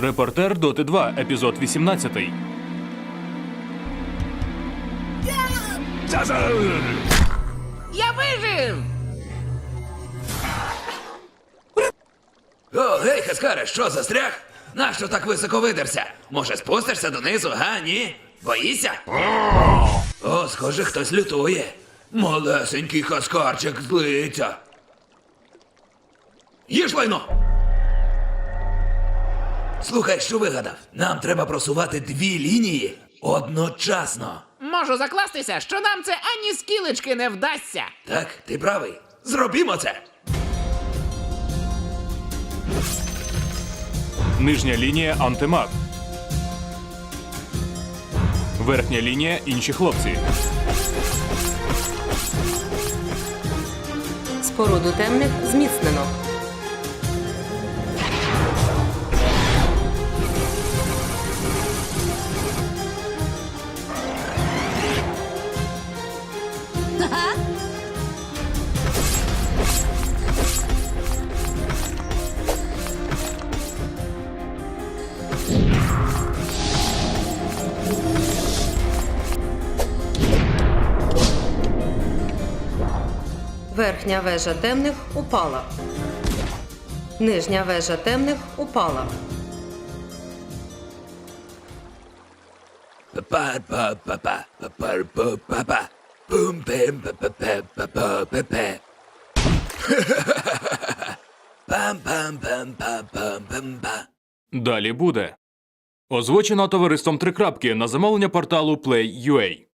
Репортер Доти 2, епізод 18. Я вижив! О, гей, Хаскаре, що застряг? Нащо так високо видерся? Може, спустишся донизу, га? Ні? Боїшся? О, схоже, хтось лютує. Малесенький хаскарчик злиться. Їж лайно! Слухай, що вигадав? Нам треба просувати дві лінії одночасно. Можу закластися, що нам це ані скілечки не вдасться. Так, ти правий. Зробімо це. Нижня лінія антимаг. Верхня лінія інші хлопці. Споруду темних зміцнено. Верхня вежа темних упала. Нижня вежа темних упала. Далі буде. Озвучено товариством Трикрапки на замовлення порталу Play.ua.